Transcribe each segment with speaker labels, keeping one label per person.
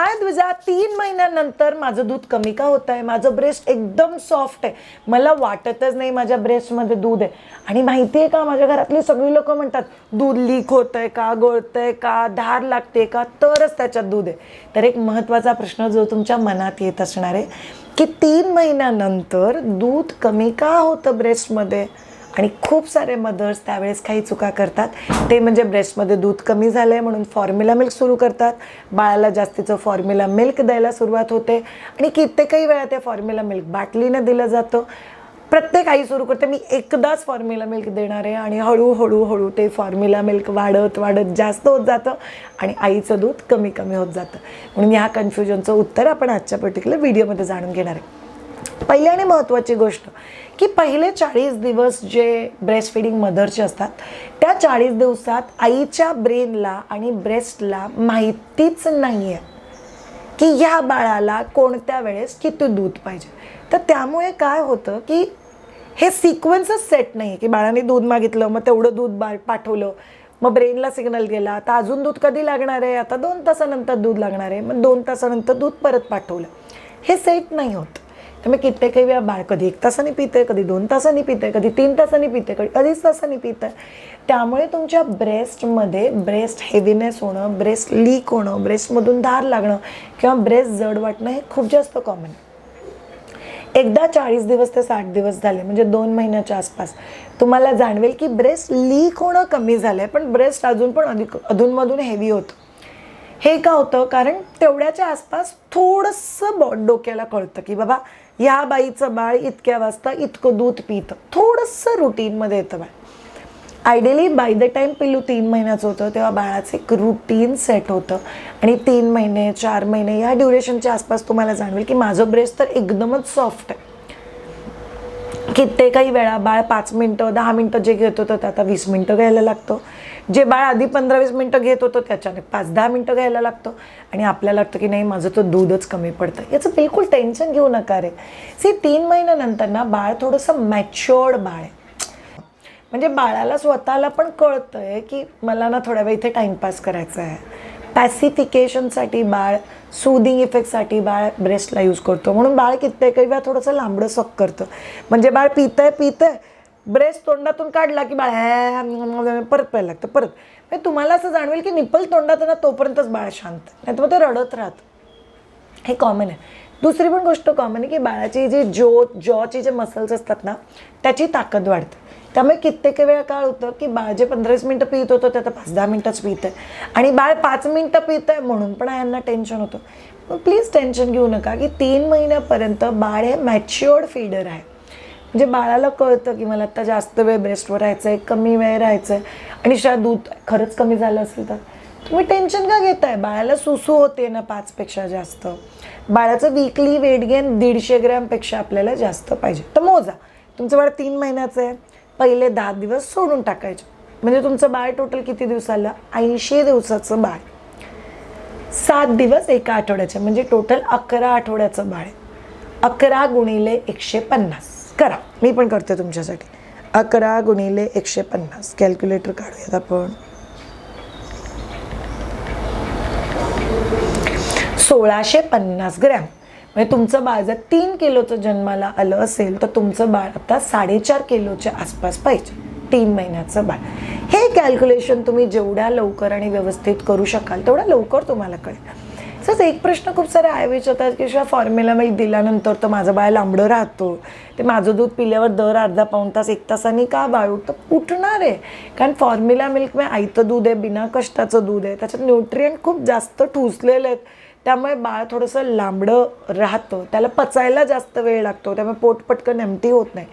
Speaker 1: मायद्विजा तीन महिन्यानंतर माझं दूध कमी का होत आहे माझं ब्रेस्ट एकदम सॉफ्ट आहे. मला वाटतच नाही माझ्या ब्रेस्टमध्ये दूध आहे. आणि माहिती आहे का माझ्या घरातली सगळी लोक म्हणतात दूध लीक होत आहे का? गळतंय का? धार लागते का? तरच त्याच्यात दूध आहे. तर एक महत्त्वाचा प्रश्न जो तुमच्या मनात येत असणार आहे की तीन महिन्यानंतर दूध कमी का होतं ब्रेस्टमध्ये आणि खूप सारे मदर्स त्यावेळेस काही चुका करतात. ते म्हणजे ब्रेस्टमध्ये दूध कमी झालं आहे म्हणून फॉर्म्युला मिल्क सुरू करतात. बाळाला जास्तीचं फॉर्म्युला मिल्क द्यायला सुरुवात होते. आणि कित्येकही वेळा ते फॉर्म्युला मिल्क बाटलीनं दिलं जातं. प्रत्येक आई सुरू करते मी एकदाच फॉर्म्युला मिल्क देणार आहे. आणि हळूहळू हळू ते फॉर्म्युला मिल्क वाढत वाढत जास्त होत जातं. आणि आईचं दूध कमी कमी होत जातं. म्हणून ह्या कन्फ्युजनचं उत्तर आपण आजच्या पर्टिक्युलर व्हिडिओमध्ये जाणून घेणार आहे. पहिली आणि महत्त्वाची गोष्ट की पहिले चाळीस दिवस जे ब्रेस्ट फिडिंग मदरचे असतात त्या चाळीस दिवसात आईच्या ब्रेनला आणि ब्रेस्टला माहितीच नाही आहे की ह्या बाळाला कोणत्या वेळेस किती दूध पाहिजे. तर त्यामुळे काय होतं की हे सिक्वेन्सच सेट नाही आहे की बाळाने दूध मागितलं मग तेवढं दूध बा पाठवलं मग ब्रेनला सिग्नल गेला आता अजून दूध कधी लागणार आहे आता दोन तासानंतर दूध लागणार आहे मग दोन तासानंतर दूध परत पाठवलं. हे सेट नाही होत. तर मी कित्येकही वेळा बाळ कधी एक तासाने पिते कधी दोन तासांनी पिते कधी तीन तासांनी पिते कधी अडीच तासांनी पितं त्यामुळे तुमच्या ब्रेस्टमध्ये ब्रेस्ट हेवीनेस होणं ब्रेस्ट लीक होणं ब्रेस्टमधून धार लागणं किंवा ब्रेस्ट जड वाटणं हे खूप जास्त कॉमन आहे एकदा चाळीस दिवस ते साठ दिवस झाले म्हणजे दोन महिन्याच्या आसपास. तुम्हाला जाणवेल की ब्रेस्ट लीक होणं कमी झालं आहे पण ब्रेस्ट अजून पण अधिक अधूनमधून हेवी होतं. हे का होतं? कारण तेवढ्याच्या आसपास थोडंसं बॉ डोक्याला कळतं की बाबा ह्या बाईचं बाळ इतक्या वाजता इतकं दूध पितं. थोडंसं रुटीनमध्ये येतं बाळ. आयडियली बाय द टाईम पिल्लू तीन महिन्याचं होतं तेव्हा बाळाचं एक रुटीन सेट होतं. आणि तीन महिने चार महिने या ड्युरेशनच्या आसपास तुम्हाला जाणवेल की माझं ब्रेस्ट तर एकदमच सॉफ्ट आहे. कित्येकही वेळा बाळ पाच मिनटं दहा मिनटं जे घेत होतं ते आता वीस मिनटं घ्यायला लागतो. जे बाळ आधी पंधरा वीस मिनटं घेत होतं त्याच्याने पाच दहा मिनटं घ्यायला लागतो. आणि आपल्याला लागतं की नाही माझं तर दूधच कमी पडतं याचं बिलकुल टेन्शन घेऊ नका रे. सी तीन महिन्यानंतर ना बाळ थोडंसं मॅच्युअर्ड बाळ आहे. म्हणजे बाळाला स्वतःला पण कळतं आहे की मला ना थोड्या वेळ इथे टाइमपास करायचा आहे. पॅसिफिकेशनसाठी बाळ सुदिंग इफेक्टसाठी बाळ ब्रेस्टला यूज करतो. म्हणून बाळ कित्येक वेळा थोडंसं लांबडं सक करतं. म्हणजे बाळ पितंय पितंय. ब्रेस्ट तोंडातून काढला की बाळ ह्या परत प्यायला लागतं परत. म्हणजे तुम्हाला असं जाणवेल की निप्पल तोंडात आहे ना तोपर्यंतच बाळ शांत. नाही तर मग ते रडत राहतं. हे कॉमन आहे. दुसरी पण गोष्ट कॉमन आहे की बाळाची जी जो जॉची जे मसल्स असतात ना त्याची ताकद वाढते. त्यामुळे कित्येक वेळा काय होतं की बाळ जे पंधरावीस मिनटं पित होतं ते आता पाच दहा मिनटंच पित आहे. आणि बाळ पाच मिनटं पित आहे म्हणून पण यांना टेन्शन होतं. पण प्लीज टेन्शन घेऊ नका की तीन महिन्यापर्यंत बाळ हे मॅच्युअर्ड फीडर आहे. म्हणजे बाळाला कळतं की मला आता जास्त वेळ ब्रेस्टवर राहायचं आहे कमी वेळ राहायचं आहे आणि शायद दूध खरंच कमी झालं असेल तर. तुम्ही टेन्शन का घेताय? बाळाला सुसू होते ना पाचपेक्षा जास्त. बाळाचं वीकली वेट गेन दीडशे ग्रॅमपेक्षा आपल्याला जास्त पाहिजे. तर मोजा. तुमचं बाळ तीन महिन्याचं आहे. पहिले दहा दिवस सोडून टाकायचे. म्हणजे तुमचं बाळ टोटल किती दिवसाला? ऐंशी दिवसाचं बाळ. सात दिवस एका आठवड्याचे. म्हणजे टोटल अकरा आठवड्याचं बाळ आहे. अकरा गुणिले एकशे पन्नास. करा. मी पण करते तुमच्यासाठी. अकरा गुणिले एकशे पन्नास. कॅल्क्युलेटर काढूयात आपण. सोळाशे पन्नास ग्रॅम. म्हणजे तुमचं बाळ जर तीन किलोचं जन्माला आलं असेल तर तुमचं बाळ आता साडेचार किलोच्या आसपास पाहिजे. तीन महिन्याचं बाळ. हे कॅल्क्युलेशन तुम्ही जेवढ्या लवकर आणि व्यवस्थित करू शकाल तेवढ्या लवकर तुम्हाला कळेल. तसंच एक प्रश्न खूप सारे आय विचारतात की शिवाय फॉर्म्युला मिल्क दिल्यानंतर तर माझं बाळ लांबडं राहतो. ते माझं दूध पिल्यावर दर अर्धा पाऊण तास एक तासाने का बाळ उठतं? उठणार आहे. कारण फॉर्म्युला मिल्क म्हणजे आईचं दूध आहे बिना कष्टाचं दूध आहे. त्याच्यात न्यूट्रियंट खूप जास्त ठुसलेले आहेत. त्यामुळे बाळ थोडंसं लांबडं राहतं. त्याला पचायला जास्त वेळ लागतो. त्यामुळे पोट पटकन एमटी होत नाही.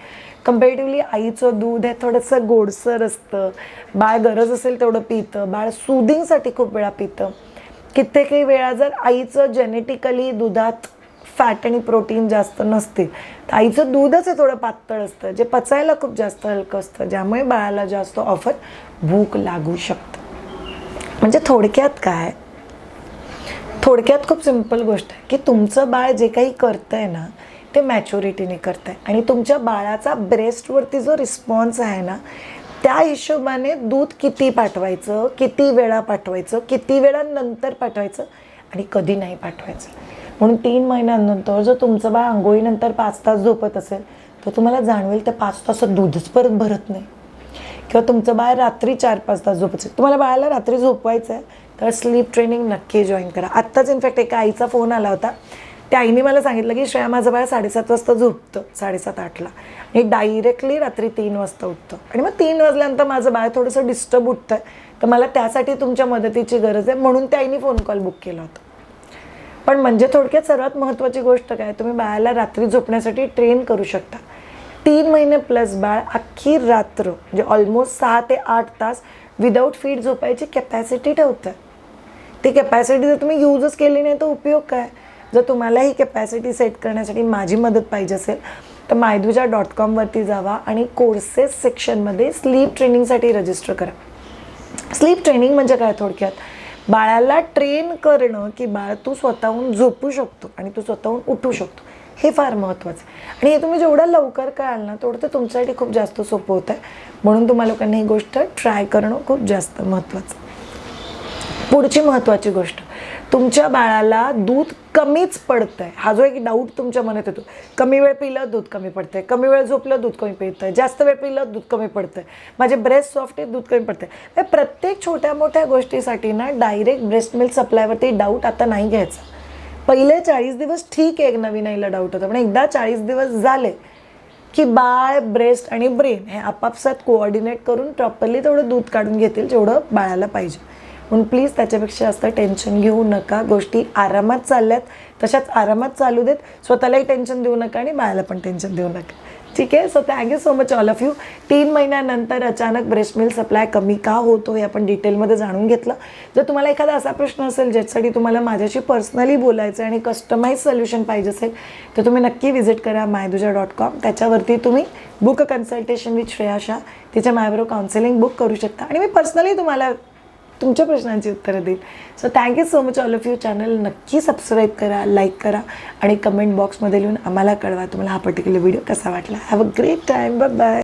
Speaker 1: कम्पॅरेटिव्हली आईचं दूध हे थोडंसं गोडसर असतं. बाळ गरज असेल तेवढं पितं. बाळ सुदिंगसाठी खूप वेळा पितं. कित्येकही वेळा जर आईचं जेनेटिकली दुधात फॅट आणि प्रोटीन जास्त नसते तर आईचं दूधच आहे थोडं पातळ असतं. जे पचायला खूप जास्त हलकं असतं. ज्यामुळे बाळाला जास्त ऑफर भूक लागू शकतं. म्हणजे थोडक्यात काय? थोडक्यात खूप सिंपल गोष्ट आहे की तुमचं बाळ जे काही करतंय ना ते मॅच्युरिटीने करतंय. आणि तुमच्या बाळाचा ब्रेस्टवरती जो रिस्पॉन्स आहे ना त्या हिशोबाने दूध किती पाठवायचं किती वेळा पाठवायचं किती वेळानंतर पाठवायचं आणि कधी नाही पाठवायचं. म्हणून तीन महिन्यांनंतर जर तुमचं बाळ आंघोळीनंतर पाच तास झोपत असेल तर तुम्हाला जाणवेल ते पाच तासात दूधच परत भरत नाही. किंवा तुमचं बाळ रात्री चार पाच तास झोपत असेल. तुम्हाला बाळाला रात्री झोपवायचं आहे तर स्लीप ट्रेनिंग नक्की जॉईन करा. आत्ताच इनफॅक्ट एका आईचा फोन आला होता. त्या आईने मला सांगितलं की श्रेया माझं बाळ साडेसात वाजता झोपतं साडेसात आठला आणि डायरेक्टली रात्री तीन वाजता उठतं. आणि मग तीन वाजल्यानंतर माझं बाळ थोडंसं डिस्टर्ब उठतं आहे तर मला त्यासाठी तुमच्या मदतीची गरज आहे म्हणून त्या आईने फोन कॉल बुक केला होता. पण म्हणजे थोडक्यात सर्वात महत्त्वाची गोष्ट काय? तुम्ही बाळाला रात्री झोपण्यासाठी ट्रेन करू शकता. तीन महिने प्लस बाळ अख्खी रात्र म्हणजे ऑलमोस्ट सहा ते आठ तास विदाऊट फीड झोपायची कॅपॅसिटी ठेवतं. ती कॅपॅसिटी जर तुम्ही यूजच केली नाही तर उपयोग काय? जर तुम्हाला ही कॅपॅसिटी सेट करण्यासाठी माझी मदत पाहिजे असेल तर मायदुजा डॉट कॉमवरती जावा आणि कोर्सेस सेक्शनमध्ये स्लीप ट्रेनिंगसाठी रजिस्टर करा. स्लीप ट्रेनिंग म्हणजे काय थोडक्यात? बाळाला ट्रेन करणं की बाळ तू स्वतःहून झोपू शकतो आणि तू स्वतःहून उठू शकतो. हे फार महत्त्वाचं आहे. आणि हे तुम्ही जेवढं लवकर कळाल ना तेवढं ते तुमच्यासाठी खूप जास्त सोपं होतं आहे म्हणून तुम्हा लोकांनी ही गोष्ट ट्राय करणं खूप जास्त महत्त्वाचं आहे. पुढची महत्त्वाची गोष्ट तुमच्या बाळाला दूध कमीच पडतं आहे हा जो एक डाऊट तुमच्या मनात येतो. कमी वेळ पिलं दूध कमी पडतंय. कमी वेळ झोपलं दूध कमी पडतं आहे जास्त वेळ पिलं दूध कमी पडतं आहे माझे ब्रेस्ट सॉफ्ट आहे दूध कमी पडतं आहे प्रत्येक छोट्या मोठ्या गोष्टीसाठी ना डायरेक्ट ब्रेस्ट मिल्क सप्लायवरती डाऊट आता नाही घ्यायचा. पहिले चाळीस दिवस ठीक आहे एक नवीन आईला डाऊट होता. पण एकदा चाळीस दिवस झाले की बाळ ब्रेस्ट आणि ब्रेन हे आपापसात कोऑर्डिनेट करून प्रॉपरली तेवढं दूध काढून घेतील जेवढं बाळाला पाहिजे. म्हणून प्लीज त्याच्यापेक्षा जास्त टेन्शन घेऊ नका. गोष्टी आरामात चालल्यात तशाच आरामात चालू देत स्वतःलाही टेन्शन देऊ नका आणि बाळाला पण टेन्शन देऊ नका. ठीक आहे? So thank you so much all of you तीन महिन्यानंतर अचानक ब्रेस्ट मिल्क सप्लाय कमी का होतो हे आपण डिटेलमध्ये जाणून घेतलं. जर तुम्हाला एखादा असा प्रश्न असेल ज्याच्यासाठी तुम्हाला माझ्याशी पर्सनली बोलायचं आहे आणि कस्टमाइज सोल्युशन पाहिजे असेल तर तुम्ही नक्की विजिट करा मायदुजा डॉट कॉम त्याच्यावरती तुम्ही book consultation with Shreya Shah. तिच्या मायब्रो काउन्सिलिंग बुक करू शकता. आणि मी पर्सनली तुम्हाला तुमच्या प्रश्नांची उत्तरं देईल. So thank you so much all of you channel नक्की सबस्क्राईब करा लाईक करा आणि कमेंट बॉक्समध्ये लिहून आम्हाला कळवा तुम्हाला हा पर्टिक्युलर व्हिडिओ कसा वाटला. Have a great time bye bye